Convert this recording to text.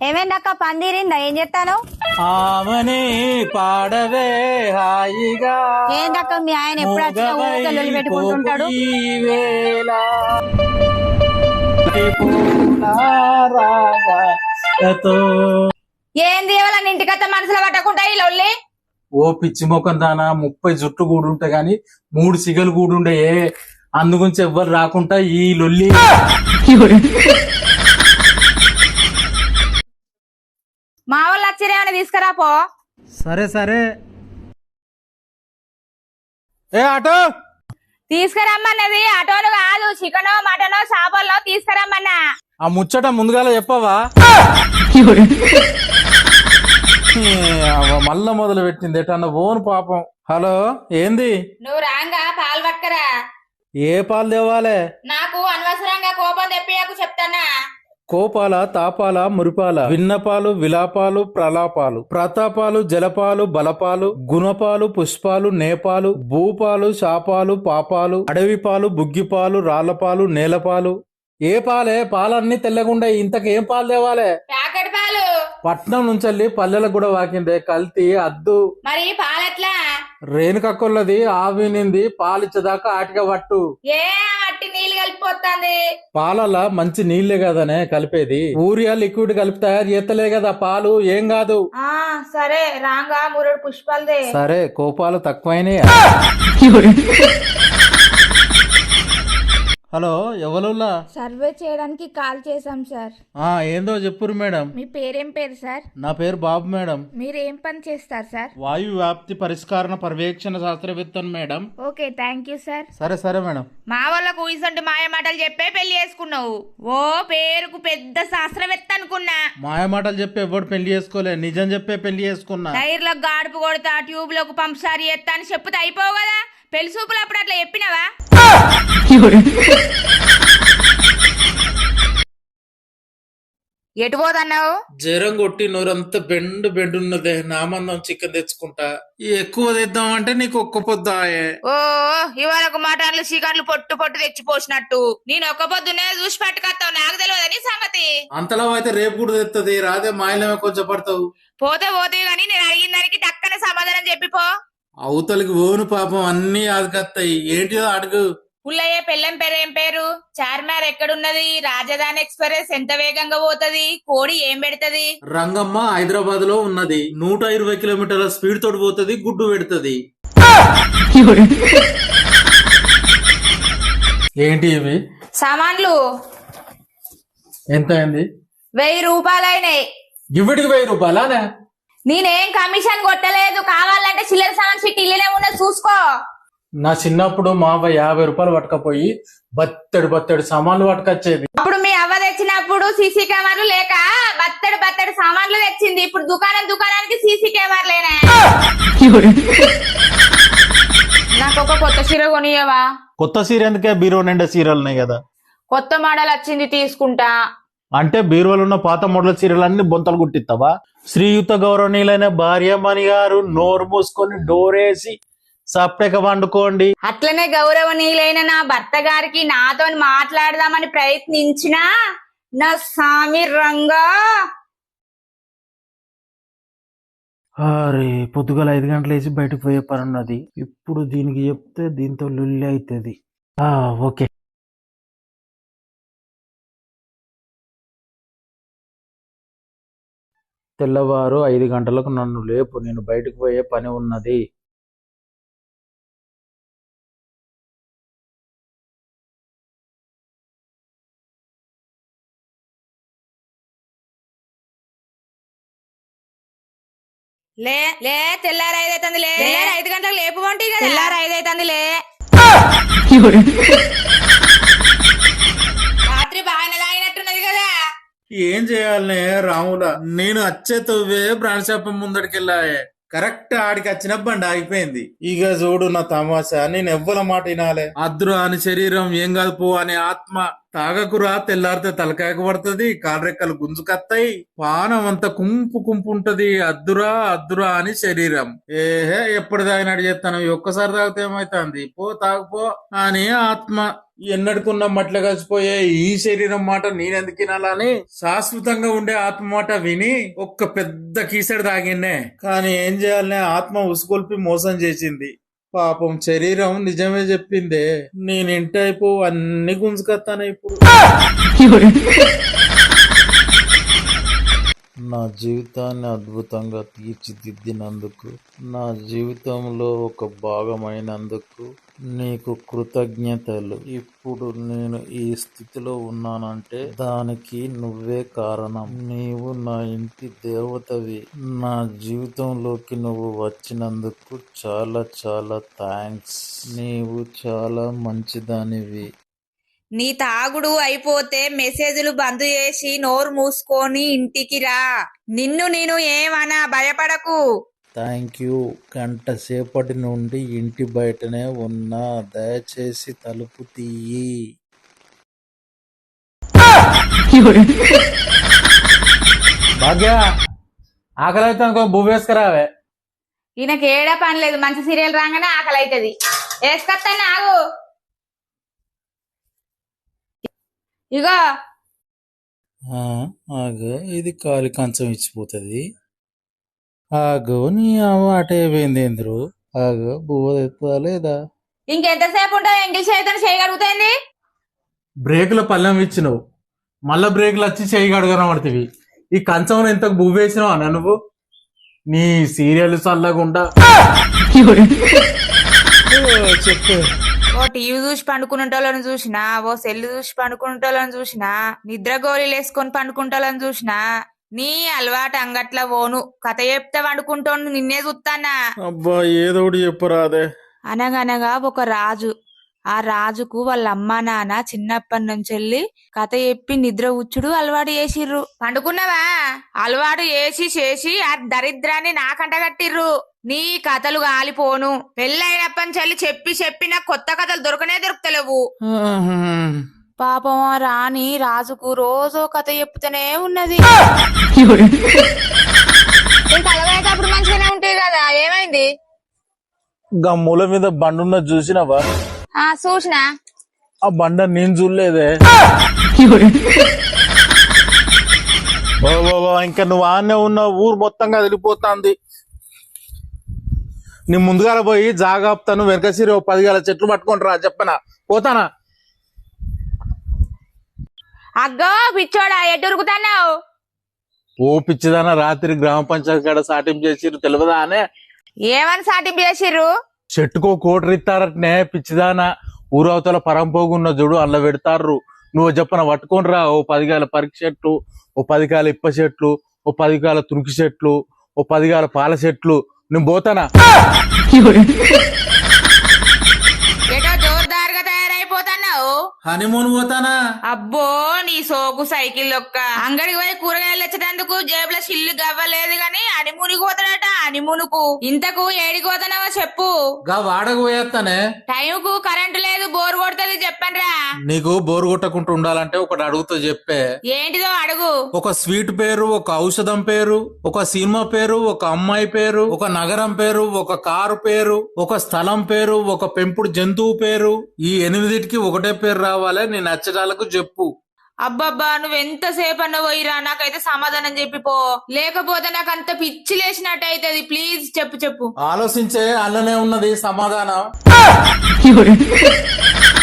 ఏమైందక్క పందిరిందా? ఏం చెప్తాను ఆమని పాడవే హాయిగా. ఏందక్క మీ ఆయన ఎప్పుడు వచ్చినా ఊరికే లొల్లి పెట్టుకుంటుంటాడు. ఏంది వాళ్ళ ఇంటికత్త మనసులో పట్టకుండా ఈ లొల్లి? ఓ పిచ్చి మొఖం దానా. ముప్పై జుట్టు కూడుంటే గాని మూడు సిగలు కూడుండే అందుగురించి ఎవ్వరు రాకుండా ఈ లొల్లి. మా వాళ్ళు వచ్చిరేమని తీసుకురా పో. సరే సరే. ఏ ఆటో? తీసుకురమ్మన్నది. అటోలు కాదు చికెనో మటనో చేపల్లో తీసుకురమ్మన్నా. ఆ ముచ్చట ముందుగాల చెప్పవా? ఏ, అవ్వ, మళ్ళా మొదలు పెట్టింది ఎటన్నా ఓను పాపం. హలో ఏంది? నువ్వు రాంగా పాలు పట్టుకరా. ఏ పాలు తేవాలే? నాకు అనవసరంగా కోపం తెప్పియకు చెప్తానా కోపాల తాపాల మురిపాల విన్నపాలు విలాపాలు ప్రలాపాలు ప్రతాపాలు జలపాలు బలపాలు గుణపాలు పుష్పాలు నేపాలు భూపాలు శాపాలు పాపాలు అడవి పాలు బుగ్గిపాలు రాళ్ళపాలు నేలపాలు. ఏ పాలే? పాలన్నీ తెల్లగుండే ఇంతకేం పాలు తేవాలే? ప్యాకెట్ పాలు. పట్నం నుంచి పల్లెలకు కూడా వాకిందే. కల్తీ అద్దు. మరి పాలెట్లా? రేణుకక్కొల్లది ఆవినింది పాలిచ్చేదాకా ఆటిక పట్టు. ఏ? కలిపిపోతుంది పాలలా మంచి నీళ్ళే కదనే కలిపేది. ఊరియా లిక్విడ్ కలిపి తయారు చేస్తలే కదా పాలు ఏం కాదు. ఆ సరే రాంగా మూడు పుష్పాలదే. సరే కోపాలు తక్కువైనాయి? హలో ఎవరులా సర్వే చేయడానికి కాల్ చేశాం సార్. ఆ ఏందో చెప్పురు మేడం. మీ పేరేం పేరు సార్? నా పేరు బాబు మేడం. మీరు ఏం పని చేస్తారు సార్? వాయు వ్యాప్తి పరిష్కరణ పర్యవేక్షణ శాస్త్రవేత్తను madam. Okay thank you sir. సరే సరే మేడం. మా వాళ్ళకు ఇసంటి మాయ మాటలు చెప్పే పెళ్ళి చేసుకున్నావు. ఓ పేరుకు పెద్ద శాస్త్రవేత్త అనుకున్నా. మాయ మాటలు చెప్పి ఎవడు పెళ్ళి చేసుకోలే? నిజం చెప్పే పెళ్ళి చేసుకున్నా. టైర్లకు గాడుపు కొడతా ట్యూబ్లకు పంప్ సారి ఎత్తా అని చెప్పుతా అయిపోవు కదా? పెళ్ళి సూపులు అప్పుడు అట్లా చెప్పినవా? ఎటు పోదన్నావు జ్వరం కొట్టి నోరంతా బెండు బెండు ఉన్నదే నామందం చికెన్ తెచ్చుకుంటా. ఎక్కువ తెద్దాం అంటే నీకు ఒక్క పొద్దాయే. ఓ ఇవాళ ఒక మటన్లు చికెన్లు పొట్టు పొట్టు తెచ్చి పోసినట్టు. నేను ఒక్క పొద్దునే చూసి పట్టుకొస్తావు నాకు తెలియదని సంగతి? అంతలా అయితే రేపు కూడా తెస్తుంది రాదే మాయలమే కొంచెం పడతావు. పోతే పోతే గాని నేను అడిగిన దానికి టక్కన సమాధానం చెప్పిపో అవతలికి ఓను పాపం అన్ని ఆదుకత్తాయి. ఏంటిదో అడుగు. పుల్లయ్య పెళ్ళం పేరు ఏం పేరు? చార్మార్ ఎక్కడున్నది? రాజధాని ఎక్స్ప్రెస్ ఎంత వేగంగా పోతది? కోడి ఏం పెడతది? రంగమ్మ హైదరాబాద్లో ఉన్నది. నూట ఇరవై కిలోమీటర్ల స్పీడ్ తోటి పోతుంది గుడ్డు పెడుతుంది. ఏంటి ఇవి? సామాన్లు. ఎంత అయింది? వెయ్యి రూపాయలైనాయి. ఇవిడికి వెయ్యి రూపాయలానే? నేనేం కమిషన్ కొట్టలేదు. కావాలంటే చిల్లర ఉన్నది చూసుకో. నా చిన్నప్పుడు మా అవ్వ యాభై రూపాయలు పట్టుకపోయి బత్తడి బత్తడి సామాన్లు పట్టుకొచ్చేది. అప్పుడు మీ అవ్వ తెచ్చినప్పుడు సీసీ కెమెరాలు లేక బత్తడి బత్తడి సామాన్లు తెచ్చింది. ఇప్పుడు దుకాణం దుకాణానికి సీసీ కెమెరాలేనే నాకు ఒక కొత్త చీర కొనియవా? కొత్త సీర ఎందుకే? బీరో నిండా సీరియల్ ఉన్నాయి కదా. కొత్త మోడల్ వచ్చింది తీసుకుంటా. అంటే బీరువాలో ఉన్న పాత మోడల్ సీరియల్ బొంతలు గుట్టిస్తావా శ్రీయుత గౌరవనీయులైన భార్యమణి గారు నోరు మూసుకొని డోరేసి సప్టెక వండుకోండి. అట్లనే గౌరవనీయులైన నా భర్త గారికి నాతో మాట్లాడదామని ప్రయత్నించినా నా సామి రంగా! అరే పొద్దుగల ఐదు గంటలు వేసి బయటకు పోయే పని ఉన్నది ఇప్పుడు దీనికి చెప్తే దీంతో లొల్లి అవుతుంది ఓకే. తెల్లవారు ఐదు గంటలకు నన్ను లేపు నేను బయటకు పోయే పని ఉన్నది. లే లే తెల్లారి ఐదు అవుతుంది లే ఐదు గంటలకు లేపు వంటి తెల్లారి ఐదు అవుతుంది లే ఏం చేయాలనే రాముల నేను వచ్చే తవ్వే బ్రాండ్ ముందడికి ముందడికెళ్ళాయే. కరెక్ట్ ఆడికి వచ్చిన బండి ఆగిపోయింది. ఇక చూడు నా తమాషా నేను ఎవ్వల మాట వినాలే. అద్రు అని శరీరం ఏం కాదు పో అనే ఆత్మ తాగకురా తెల్లారితే తలకాయకు పడుతుంది కాలరెక్కలు గుంజుకత్తాయి పానం అంత కుంపు కుంపు ఉంటది. అద్దురా అద్దురా అని శరీరం. ఏహే ఎప్పుడు తాగినట్టు చేస్తాను ఒక్కసారి తాగితే ఏమైతుంది? పో తాగుపో అని ఆత్మ ఎన్నడుకున్న మట్ల కలిసిపోయే ఈ శరీరం మాట నేనెందుకు వినాలని శాశ్వతంగా ఉండే ఆత్మ మాట విని ఒక్క పెద్ద కీసెడు తాగిన్నే కానీ ఏం చేయాలనే ఆత్మ ఉసుకొల్పి మోసం చేసింది. పాపం శరీరం నిజమే చెప్పిందే. నేను ఇంటైపు అన్ని గుంజుకొస్తాను ఇప్పుడు. నా జీవితాన్ని అద్భుతంగా తీర్చిదిద్దినందుకు నా జీవితంలో ఒక భాగమైనందుకు నీకు కృతజ్ఞతలు. ఇప్పుడు నేను ఈ స్థితిలో ఉన్నానంటే దానికి నువ్వే కారణం. నీవు నా ఇంటి దేవతవి. నా జీవితంలోకి నువ్వు వచ్చినందుకు చాలా చాలా థ్యాంక్స్. నీవు చాలా మంచిదానివి. నీ తాగుడు అయిపోతే మెసేజ్లు బంద్ చేసి నోరు మూసుకొని ఇంటికి రా. నిన్ను నేను ఏమనా భయపడకు. Thank you. గంట సేపటి నుండి ఇంటి బయటనే ఉన్నా. దయచేసి తలుపు తీయి. భాగ్య ఆకలి అయితే అనుకో వేసుకురావే ఏడా పని లేదు. మంచి సీరియల్ రాగానే ఆకలి అవుతుంది వేసుకొస్తాను ఆగు ఆగో ఇది కాలి కంచం ఇచ్చిపోతుంది. ఆగో నీ అవాట అయిపోయింది ఏంద్రు ఆగో బువ్వ తెస్తుందా లేదా? ఇంకెంతసేపు ఉంటావు? ఇంగ్లీష్ అయితే చేయగలుగుతుంది బ్రేకుల పల్లెం ఇచ్చినావు మళ్ళా బ్రేకులు వచ్చి చేయి కడగనబడుతుంది ఈ కంచం ఎంత బువ్వేసినావు అన్న నువ్వు? నీ సీరియల్ చల్లగుండా. ఓ, చెప్పు. ఓ టీవీ చూసి పండుకునేటోళ్ళని చూసినా ఓ సెల్ చూసి పండుకునేటోళ్ళని చూసినా నిద్ర గోళీలు వేసుకొని పండుకుంటోళ్ళని చూసినా నీ అలవాటు అంగట్ల ఓను కథ చెప్తే వండుకుంటోను నిన్నే చూస్తానా అబ్బా ఏదో ఒకటి చెప్పరాదే. అనగనగా ఒక రాజు. ఆ రాజుకు వాళ్ళ అమ్మా నాన్న చిన్నప్పటి నుంచి వెళ్ళి కథ చెప్పి నిద్ర ఉచ్చుడు అలవాటు చేసిర్రు. పండుకున్నావా? అలవాటు చేసి చేసి ఆ దరిద్రాన్ని నాకంట కట్టిర్రు. నీ కథలు గాలిపోను పెళ్ళైనప్పటి నుంచి వెళ్ళి చెప్పి చెప్పి నాకు కొత్త కథలు దొరకనే దొరుకుతలేవు. పాపం ఆ రాణి రాజుకు రోజు కథ చెప్తూనే ఉన్నది. అలవాటప్పుడు మంచిగానే ఉంటాయి కదా ఏమైంది? గమ్ముల మీద బండున్న చూసినావా? ఆ చూసినా. ఆ బండ నేను చూడలేదే. ఇంకా నువ్వు ఆనే ఉన్న ఊరు మొత్తంగా వెళ్ళిపోతాంది నీ ముందుగా పోయి జాగాపుతాను వెనకసిరి ఓ పది గల చెట్లు పట్టుకొని రా చెప్పనా? పోతానా? అగ్గో పిచ్చోడా ఎటు ఉరుకుతున్నావు? ఓ పిచ్చిదాన రాత్రి గ్రామ పంచాయతీ కాడ సాటింపు చేసిరు తెలియదా అనే? ఏమని సాటింపు చేసిర్రు? చెట్టుకో కోటరు ఇస్తారటనే పిచ్చిదాన. ఊరవతల పరంపోగున్న చూడు అందులో పెడతారు నువ్వు చెప్పన పట్టుకొని రా ఓ పదిగాల పరికి చెట్లు ఓ పదికాల ఇప్ప చెట్లు ఓ పదికాల తురికి చెట్లు ఓ పదిగాల పాల చెట్లు. నేను పోతానా? హనీమూన్ పోతానా? అబ్బో నీ సోకు సైకిల్ లొక్క అంగడికి పోయి కూరగాయలు తెచ్చడానికి జేబులో చిల్లు గవ్వలేదు గాని అనిమునికి పోతాడట అనిమునుకు ఇంతకు ఏడికి పోతున్నావో చెప్పు. గా వాడకు పోయేస్తానే టైంకు కరెంటు లేదు చెప్పండిరా. నీకు బోరు కొట్టకుండా ఉండాలంటే ఒకటి అడుగుతో చెప్పే. ఏంటిదో అడుగు. ఒక స్వీట్ పేరు ఒక ఔషధం పేరు ఒక సినిమా పేరు ఒక అమ్మాయి పేరు ఒక నగరం పేరు ఒక కారు పేరు ఒక స్థలం పేరు ఒక పెంపుడు జంతువు పేరు ఈ ఎనిమిదిటికి ఒకటే పేరు రావాలి నీ నచ్చటాలకు చెప్పు. అబ్బబ్బా నువ్వు ఎంతసేపు అన్న పోయిరా నాకైతే సమాధానం చెప్పిపో లేకపోతే నాకు అంత పిచ్చి లేచినట్టు అవుతుంది ప్లీజ్ చెప్పు చెప్పు. ఆలోచించే అల్లనే ఉన్నది సమాధానం.